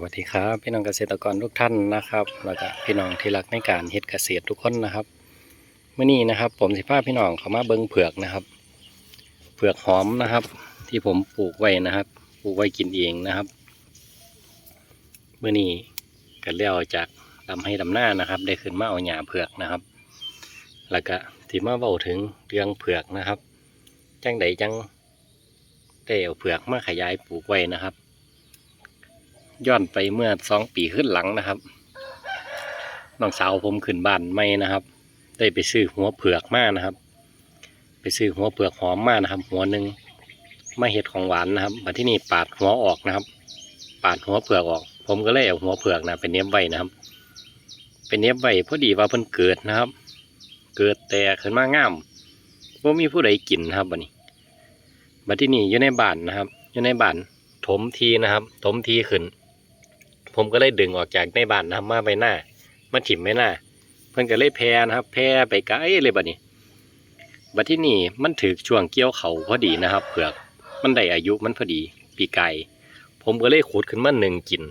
วัสดีครับ พี่น้องเกษตรกรทุกท่านนะครับแล้วก็พี่น้องที่รักในการเฮ็ดเกษตรทุกคนนะครับเมื่อนี้นะครับ ผมสิพาพี่น้องเขามาเบิ้งเผือกนะครับ เผือกหอมนะครับ ที่ผมปลูกไว้นะครับ ปลูกไว้กินเองนะครับเมื่อนี้ก็เลี้ยวจากลำให้ลำหน้านะครับ ได้ขึ้นมาเอาหญ้าเผือกนะครับ แล้วก็ที่มาเว้าถึงเรื่องเผือกนะครับจังใดจังได้เอาเผือกมาขยายปลูกไว้นะครับ ย้อนไปเมื่อสองปีขึ้นหลังนะครับน้องสาวผมขึ้นบ้านไม่นะครับ ได้ไปซื้อหัวเผือกมานะครับ ไปซื้อหัวเผือกหอมมานะครับ หัวหนึ่งมาเห็ดของหวานนะครับมาที่นี่ปาดหัวออกนะครับ ปาดหัวเผือกออก ผมก็เลยเอาหัวเผือกนะเป็นเนี้ยบไว้นะครับ เป็นเนี้ยบไว้พอดีว่าเพิ่นเกิดนะครับ เกิดแต่ขึ้นมางามว่ามีผู้ใดกินนะครับบัดนี้บัดที่นี่อยู่ในบ้านนะครับ อยู่ในบ้านถมทีนะครับ ถมทีขึ้น ผมก็เลยดึงออกจากในบ้านนะครับมาไปหน้ามาถิ่มไว้หน้าเพิ่นก็เลยแพร่นะครับ แพร่ไปไกลเลยบัดนี้บัดที่นี่มันถือช่วงเกี่ยวเขาพอดีนะครับเผือกมันได้อายุมันพอดี ปีไก่ผมก็เลยขุดขึ้นมาหนึ่งกิน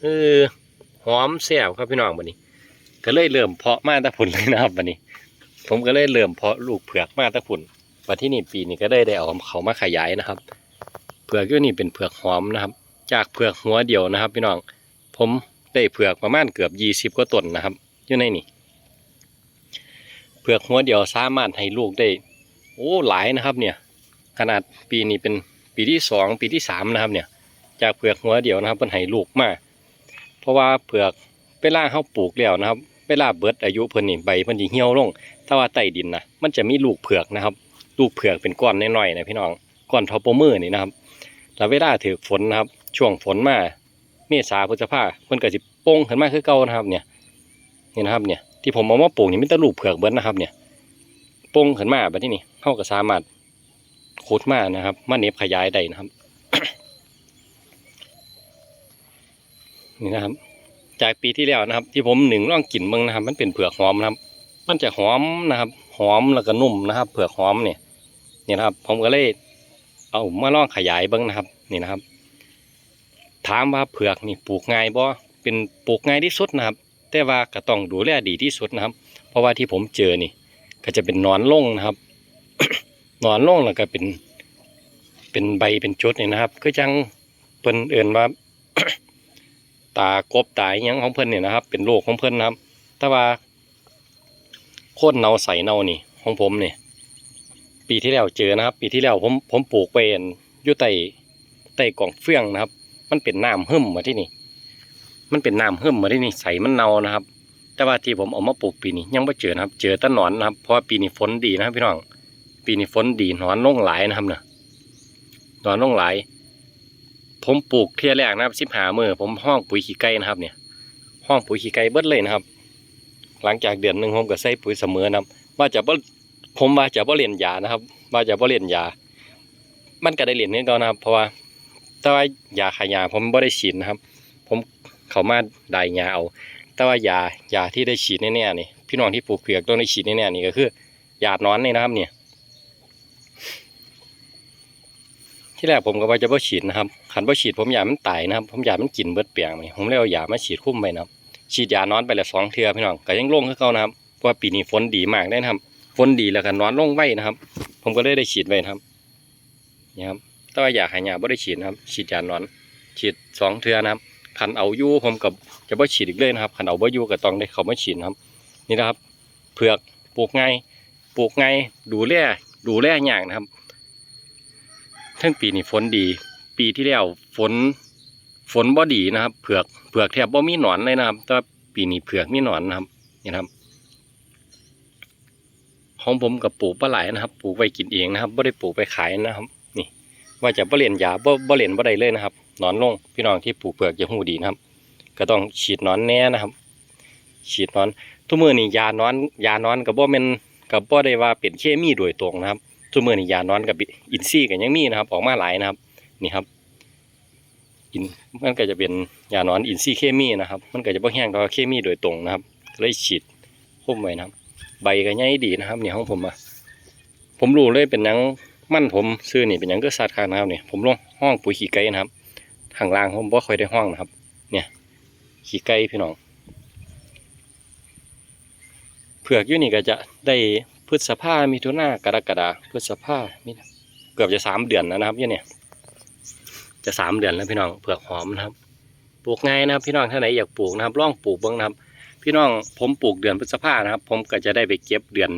เออหอมแซ่บครับพี่น้องบัดนี้ ก็เลยเริ่มเพาะมาตะพุ่นเลยนะครับบัดนี้ ผมก็เลยเริ่มเพาะลูกเผือกมาตะพุ่นบัดที่นี่ปีนี้ก็ได้ได้เอาเขามาขยายนะครับ เผือกก็นี่เป็นเผือกหอมนะครับ จากเผือกหัวเดียวนะครับ พี่น้อง ผมได้เผือกประมาณเกือบยี่สิบกว่าต้นนะครับอยู่ในนี่เผือกหัวเดียวสามารถให้ลูกได้ โอ้หลายนะครับ เนี่ย ขนาดปีนี้เป็นปีที่สองปีที่สามนะครับเนี่ย จากเผือกหัวเดียวนะครับมันให้ลูกมากเพราะว่าเผือกเวลาเขาปลูกแล้วนะครับเวลาเบิดอายุเพิ่นนี่ใบเพิ่นสิเหี่ยวลงถ้าว่าใต้ดินนะมันจะมีลูกเผือกนะครับ ลูกเผือกเป็นก้อนน้อยๆนะพี่น้องก้อนท่าโปมือนี่นะครับแล้วเวลาถือฝนนะครับ ช่วงฝนมา เมษาพฤษภาเพิ่นก็สิโป่งขึ้นมาคือเก่านะครับ เนี่ยนี่นะครับเนี่ยที่ผมเอามาปลูกนี่มีแต่ลูกเผือกเบิดนะครับ เนี่ยโป่งขึ้นมาแบบนี้นี่เฮาก็สามารถขุดมานะครับมาเน็บขยายได้นะครับ นี่นะครับ จากปีที่แล้วนะครับ ที่ผมหนึ่งลองกลิ่นเบิ่งนะครับ มันเป็นเผือกหอมนะครับ มันจะหอมนะครับ หอมแล้วก็นุ่มนะครับ เผือกหอมเนี่ยนี่นะครับ ผมก็เลยเอามาล่องขยายเบิ้งนะครับ นี่นะครับ ถามว่าเผือกนี่ปลูกง่ายบ่เป็นปลูกง่ายที่สุดนะครับ แต่ว่าก็ต้องดูแลดีที่สุดนะครับ เพราะว่าที่ผมเจอนี่ ก็จะเป็นนอนลงนะครับนอนลงแล้วก็เป็น เป็นใบเป็นจุดนี่นะครับ ก็จังเพิ่นเอื่นว่า ตากบตายยังของเพิ่นเนี่ยนะครับ เป็นโรคของเพิ่นนะครับ แต่ว่าโคตรเนาใสเนานี่ ของผมเนี่ยปีที่แล้วเจอนะครับ ปีที่แล้วผมผมปลูกไปอันอยู่ใต้ใต้กล่องเฟื่องนะครับ มันเป็นน้ำหึ่มมาที่นี่ มันเป็นน้ำหึ่มมาที่นี่ใสมันเนานะครับ แต่ว่าที่ผมเอามาปลูกปีนี้ยังไม่เจอนะครับ เจอต้นหนอนนะครับ เพราะว่าปีนี้ฝนดีนะครับพี่น้อง ปีนี้ฝนดีหนอนลงหลายนะครับเนี่ยหนอนลงหลาย ผมปลูกเที่ยแรกนะครับสิบหามือผมห้องปุ๋ยขี้ไก่นะครับ เนี่ย ห้องปุ๋ยขี้ไก่เบิดเลยนะครับ หลังจากเดือนหนึ่งผมก็ใส่ปุ๋ยเสมอนะครับ ว่าจะบ่ผมว่าจะบ่เรียนยานะครับ ว่าจะบ่เรียนยา มันก็ได้เรียนนี่ก่อนนะครับ เพราะว่า แต่ว่ายาขายาผมบ่ได้ฉีดนะครับ ผมเขามาได้ยาเอา แต่ว่ายายาที่ได้ฉีดแน่ๆนี่พี่น้องที่ปลูกเผือกต้องได้ฉีดแน่ๆนี่ก็คือยาหนอนนี่นะครับ เนี่ย ที่แรกผมก็ว่าจะบ่ฉีดนะครับขันบ่ฉีดผมอยากมันตายนะครับ ผมอยากมันกินเบิดเปียงนี่ผมเลยเอายามาฉีดคุ้มไปนะครับฉีดยานอนไปแล้วสองเทือพี่น้องก็ยังลงคือเก่านะครับเพราะว่าปีนี้ฝนดีมากได้นะครับฝนดีแล้วก็นอนลงไว้นะครับ ผมก็เลยได้ฉีดไว้นะครับนี่ครับ แต่ว่าอยากหายาบ่ได้ฉีดนะครับ ฉีดยานอน ฉีดสองเทือนะครับขันเอาอยู่ผมกับจะบ่ฉีดอีกเลยนะครับขันเอาบ่อยู่ก็ต้องได้เขาไมาฉีดครับ นี่นะครับเผือกปลูกไงปลูกไงดูแลดูแลอย่างนะครับทั้งปีนี้ฝนดี ปีที่แล้วฝนฝนบ่ดีนะครับเผือกเผือกแทบบ่มีหนอนเลยนะครับ แต่ปีนี้เผือกมีหนอนนะครับ นี่นะครับของผมกับปลูกปลาไหลายนะครับ ปลูกไว้กินเองนะครับไม่ได้ปลูกไปขายนะครับ ว่าจะบ่เรียนยาบ่บ่เรียนบ่ได้เลยนะครับนอนลงพี่น้องที่ปลูกเปลือกจะหูดีนะครับ ก็ต้องฉีดนอนแน่นะครับ ฉีดนอน ทุกมือนี่ยานอนยานอนกับบ่แม่นกับบ่ได้ว่าเป็นเคมีโดยตรงนะครับ ทุกมือนี่ยานอนกับอินทรีย์ก็ยังมีนะครับ ออกมาหลายนะครับ นี่ครับอินมันก็จะเป็นยานอนอินทรีย์เคมีนะครับ มันก็จะบ่แห้งกับเคมีโดยตรงนะครับเลยฉีดคุ้มไว้นะครับ ใบก็ใหญ่ดีนะครับเนี่ยของผมอะผมรู้เลยเป็นหยัง มั่นผมซื้อนี่เป็นหยังก็สัตว์คางนะครับเนี่ยผมลงห้องปุ๋ยขี้ไก่นะครับทางล่างผมบ่ค่อยได้ห้องนะครับ เนี่ยขี้ไก่พี่น้องเผือกอยู่นี่ก็จะได้พฤษภามิถุนากรกฎาพฤษภามิถุเกือบจะสามเดือนแล้วนะครับยู่เนี่ยจะสามเดือนแล้วพี่น้องเผือกหอมนะครับ ปลูกง่ายนะครับ พี่น้องท่านไหนอยากปลูกนะครับลองปลูกบ้างนะครับ พี่น้องผมปลูกเดือนพฤษภานะครับ ผมก็จะได้ไปเก็บเดือน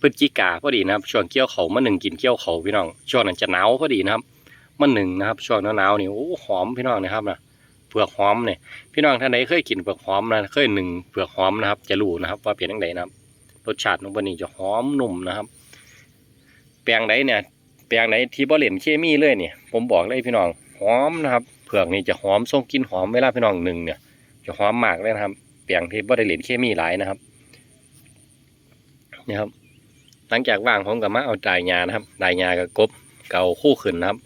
พฤศจิกาพอดีนะครับ ช่วงเกี่ยวเขามาหนึ่งกินเกี่ยวเขาพี่น้องช่วงนั้นจะหนาวพอดีนะครับมาหนึ่งนะครับ ช่วงหนาวๆนี่โอ้หอมพี่น้องนะครับนะเผือกหอมเนี่ยพี่น้องท่านไหนเคยกินเผือกหอมนะเคยหนึ่งเผือกหอมนะครับ จะรู้นะครับ ว่าเป็นยังไงนะครับรสชาติของมันนี่จะหอมนุ่มนะครับ แปลงไหนเนี่ย แปลงไหนที่บ่เล่นเคมีเลยเนี่ย ผมบอกเลยพี่น้องหอมนะครับเผือกนี่จะหอมส่งกลิ่นหอมเวลาพี่น้องหนึ่งเนี่ย จะหอมมากเลยนะครับ แปลงที่บ่ได้เล่นเคมีหลายนะครับนี่ครับ หลังจากว่างผมก็มาเอาดายยานะครับดายยากับกบเก่าคู่ขึ้นนะครับ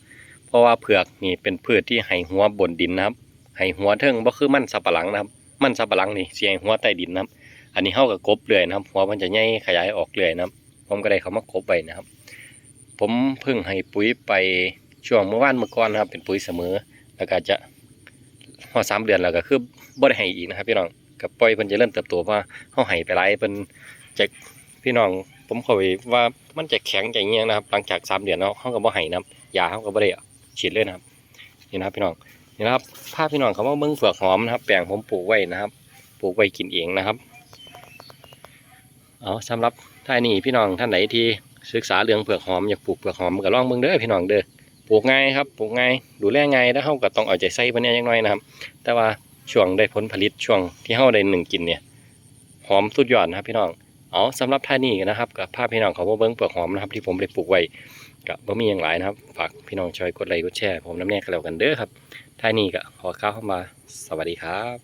เพราะว่าเผือกนี่เป็นพืชที่ให้หัวบนดินนะครับให้หัวเทิงบ่คือมันสับปะหลังนะครับ มันสับปะหลังนี่เสียหัวใต้ดินนะครับ อันนี้เข้ากับกบเลยนะครับหัวมันจะใหญ่ขยายออกเลยนะครับ ผมก็ได้เขามากบไปนะครับ ผมเพิ่งให้ปุ๋ยไปช่วงเมื่อวานเมื่อก่อนนะครับ เป็นปุ๋ยเสมอแล้วก็จะพอสามเดือนแล้วก็คือบ่ได้ให้อีกนะครับ พี่น้องกับปล่อยเพิ่นจะเริ่มเติบโตเพราะเฮาให้ไปหลายเพิ่นจะพี่น้อง ผมเข้าไปว่ามันจะแข็งจะเงี้ยนะครับ หลังจากสามเดือนเนาะเฮาก็บ่ให้นะครับยาเฮาก็บ่ได้ฉีดเลยนะครับนี่นะครับพี่น้องนี่นะครับภาพพี่น้องเขาว่าเบิ่งเผือกหอมนะครับแปลงผมปลูกไว้นะครับ ปลูกไว้กินเองนะครับเอาสำหรับท่านนี้พี่น้องท่านไหนที่ศึกษาเรื่องเผือกหอมอยากปลูกเผือกหอมก็ลองเบิ่งเด้อพี่น้องเด้อปลูกง่ายครับปลูกง่ายดูแลง่ายแล้วเฮาก็ต้องเอาใจใส่เพิ่นเนี่ยจักหน่อยนะครับ แต่ว่าช่วงได้ผลผลิตช่วงที่เฮาได้หนึ่งกินเนี่ยหอมสุดยอดนะครับพี่น้อง เอาสำหรับท่านี้นะครับกับภาพพี่น้องเขาเบิ้งเปลือกหอมนะครับที่ผมได้ปลูกไว้กับ่มีอย่างหลายนะครับ ฝากพี่น้องช่วยกดไลค์กดแชร์ผมน้ำแน่กันแล้วกันเด้อครับท่านี้ก็ขอข้าเข้ามาสวัสดีครับ